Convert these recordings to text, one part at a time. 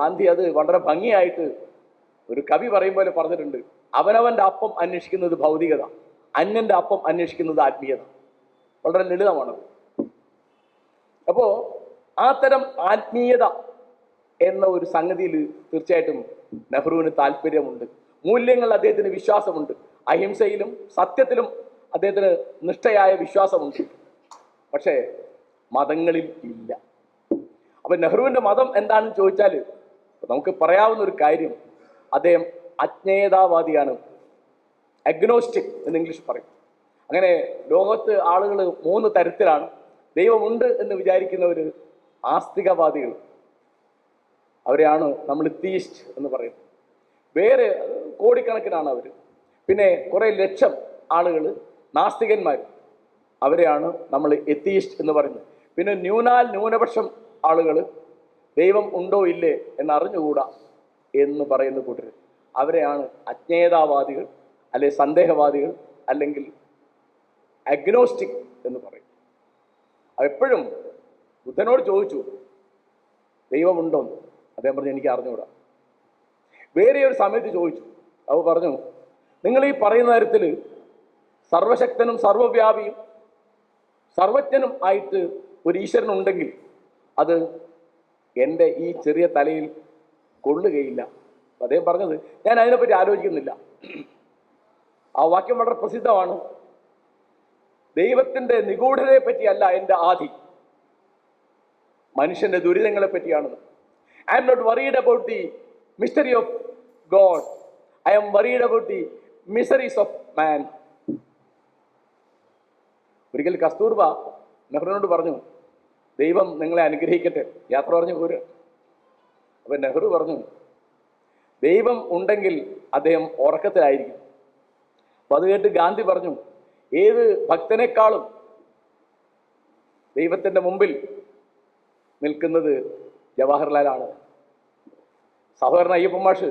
ഗാന്ധി അത് വളരെ ഭംഗിയായിട്ട് ഒരു കവി പറയും പോലെ പറഞ്ഞിട്ടുണ്ട്. അവനവന്റെ അപ്പം അന്വേഷിക്കുന്നത് ഭൗതികത അന്യന്റെ അപ്പം അന്വേഷിക്കുന്നത് ആത്മീയത. വളരെ ലളിതമാണത് അപ്പോ ആ തരം ആത്മീയത എന്ന ഒരു സംഗതിയിൽ തീർച്ചയായിട്ടും നെഹ്റുവിന് താല്പര്യമുണ്ട്. മൂല്യങ്ങൾ അദ്ദേഹത്തിന് വിശ്വാസമുണ്ട്. അഹിംസയിലും സത്യത്തിലും അദ്ദേഹത്തിന് നിഷ്ഠയായ വിശ്വാസമുണ്ട്. പക്ഷേ മതങ്ങളിൽ ഇല്ല. അപ്പൊ നെഹ്റുവിന്റെ മതം എന്താണെന്ന് ചോദിച്ചാൽ നമുക്ക് പറയാവുന്ന ഒരു കാര്യം അദ്ദേഹം അജ്ഞേയതാവാദിയാണ്. അഗ്നോസ്റ്റിക് എന്ന് ഇംഗ്ലീഷ് പറയും. അങ്ങനെ ലോകത്ത് ആളുകൾ മൂന്ന് തരത്തിലാണ്. ദൈവമുണ്ട് എന്ന് വിചാരിക്കുന്നവർ ആസ്തികവാദികൾ അവരെയാണ് നമ്മൾ തീസ്റ്റ് എന്ന് പറയും വേറെ കോടിക്കണക്കിനാണ് അവർ പിന്നെ കുറേ ലക്ഷം ആളുകൾ നാസ്തികന്മാർ അവരെയാണ് നമ്മൾ എത്തീസ്റ്റ് എന്ന് പറയുന്നത്. പിന്നെ ന്യൂനാൽ ന്യൂനപക്ഷം ആളുകൾ ദൈവം ഉണ്ടോ ഇല്ലേ എന്ന് അറിഞ്ഞുകൂടാ എന്ന് പറയുന്ന കൂട്ടർ. അവരെയാണ് അജ്ഞേയതാവാദികൾ അല്ലെ സന്ദേഹവാദികൾ അല്ലെങ്കിൽ അഗ്നോസ്റ്റിക് എന്ന് പറയും. എപ്പോഴും ബുദ്ധനോട് ചോദിച്ചു ദൈവമുണ്ടോന്ന് അദ്ദേഹം പറഞ്ഞു എനിക്ക് അറിഞ്ഞുകൂടാ. വേറെ ഒരു സമയത്ത് ചോദിച്ചു അവ പറഞ്ഞു നിങ്ങൾ ഈ പറയുന്ന തരത്തിൽ സർവശക്തനും സർവവ്യാപിയും സർവജ്ഞനും ആയിട്ട് ഒരു ഈശ്വരനുണ്ടെങ്കിൽ അത് എന്റെ ഈ ചെറിയ തലയിൽ കൊള്ളുകയില്ല. അദ്ദേഹം പറഞ്ഞത് ഞാൻ അതിനെപ്പറ്റി ആലോചിക്കുന്നില്ല. ആ വാക്യം വളരെ പ്രസിദ്ധമാണ്. ദൈവത്തിന്റെ നിഗൂഢതയെ പറ്റിയല്ല എന്റെ ആദി മനുഷ്യന്റെ ദുരിതങ്ങളെ പറ്റിയാണെന്ന് I am not worried about the mystery of God I am worried about the miseries of man ഒരിക്കൽ കസ്തൂർബ നെഹ്റുവിനോട് പറഞ്ഞു ദൈവം നിങ്ങളെ അനുഗ്രഹിക്കട്ടെ. യാത്ര പറഞ്ഞു പോര്. അപ്പൊ നെഹ്റു പറഞ്ഞു ദൈവം ഉണ്ടെങ്കിൽ അദ്ദേഹം ഉറക്കത്തിലായിരിക്കും. അപ്പൊ അത് കേട്ട് ഗാന്ധി പറഞ്ഞു ഏത് ഭക്തനേക്കാളും ദൈവത്തിന്റെ മുമ്പിൽ നിൽക്കുന്നത് ജവഹർലാലാണ്. സഹോദരൻ അയ്യപ്പൻ മാഷ്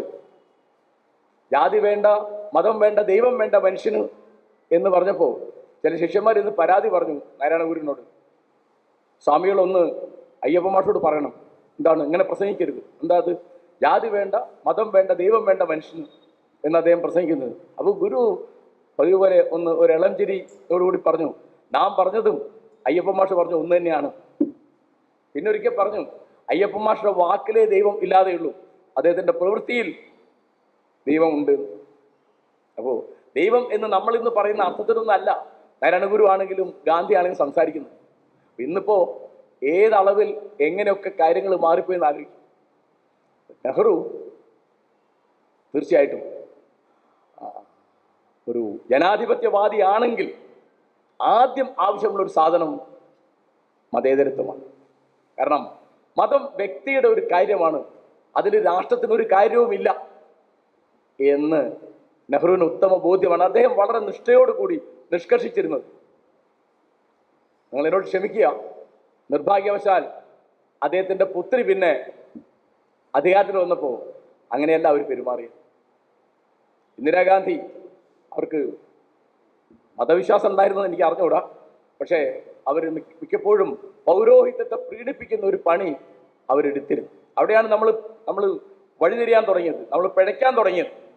ജാതി വേണ്ട മതം വേണ്ട ദൈവം വേണ്ട മനുഷ്യന് എന്ന് പറഞ്ഞപ്പോൾ ചില ശിഷ്യന്മാർ ഇന്ന് പരാതി പറഞ്ഞു നാരായണ ഒന്ന് അയ്യപ്പന്മാരോട് പറയണം. എന്താണ്? ഇങ്ങനെ പ്രസംഗിക്കരുത്. എന്താ അത്? ജാതി വേണ്ട മതം വേണ്ട ദൈവം വേണ്ട മനുഷ്യൻ എന്ന് അദ്ദേഹം പ്രസംഗിക്കുന്നത്. അപ്പോൾ ഗുരു പതിവ് പോലെ ഒന്ന് ഒരു ഇളംചിരിയോടുകൂടി പറഞ്ഞു. നാം പറഞ്ഞതും അയ്യപ്പമാഷ് പറഞ്ഞു ഒന്ന് തന്നെയാണ്. പിന്നെ ഒരിക്കൽ പറഞ്ഞു അയ്യപ്പന്മാഷയുടെ വാക്കിലേ ദൈവം ഇല്ലാതെയുള്ളൂ അദ്ദേഹത്തിന്റെ പ്രവൃത്തിയിൽ ദൈവമുണ്ട് അപ്പോൾ ദൈവം എന്ന് നമ്മൾ ഇന്ന് പറയുന്ന അർത്ഥത്തിലൊന്നും അല്ല. നാരായണ ഗുരു ആണെങ്കിലും ഗാന്ധി ആണെങ്കിലും സംസാരിക്കുന്നത് ഇന്നിപ്പോ ഏതളവിൽ എങ്ങനെയൊക്കെ കാര്യങ്ങൾ മാറിപ്പോയെന്ന് ആലോചിക്കും. നെഹ്റു തീർച്ചയായിട്ടും ഒരു ജനാധിപത്യവാദിയാണെങ്കിൽ ആദ്യം ആവശ്യമുള്ള ഒരു സാധനം മതേതരത്വമാണ്. കാരണം മതം വ്യക്തിയുടെ ഒരു കാര്യമാണ് അതിൽ രാഷ്ട്രത്തിന് ഒരു കാര്യവുമില്ല എന്ന് നെഹ്റുവിന് ഉത്തമ ബോധ്യമാണ്. അദ്ദേഹം വളരെ നിഷ്ഠയോടുകൂടി നിഷ്കർഷിച്ചിരുന്നത്. നിങ്ങൾ എന്നോട് ക്ഷമിക്കുക. നിർഭാഗ്യവശാൽ അദ്ദേഹത്തിന്റെ പുത്രി പിന്നെ അധികാരത്തിൽ വന്നപ്പോൾ അങ്ങനെയല്ല അവർ പെരുമാറിയത്. ഇന്ദിരാഗാന്ധി അവർക്ക് മതവിശ്വാസം ഉണ്ടായിരുന്നത് എനിക്ക് അറിഞ്ഞുകൂടാ. പക്ഷേ അവർ മിക്കപ്പോഴും പൗരോഹിത്യത്തെ പ്രീഡിപ്പിക്കുന്ന ഒരു പണി അവരെടുത്തിരുന്നു. അവിടെയാണ് നമ്മൾ നമ്മൾ വഴിതിരിയാൻ തുടങ്ങിയത്. നമ്മൾ പിഴയ്ക്കാൻ തുടങ്ങിയത്.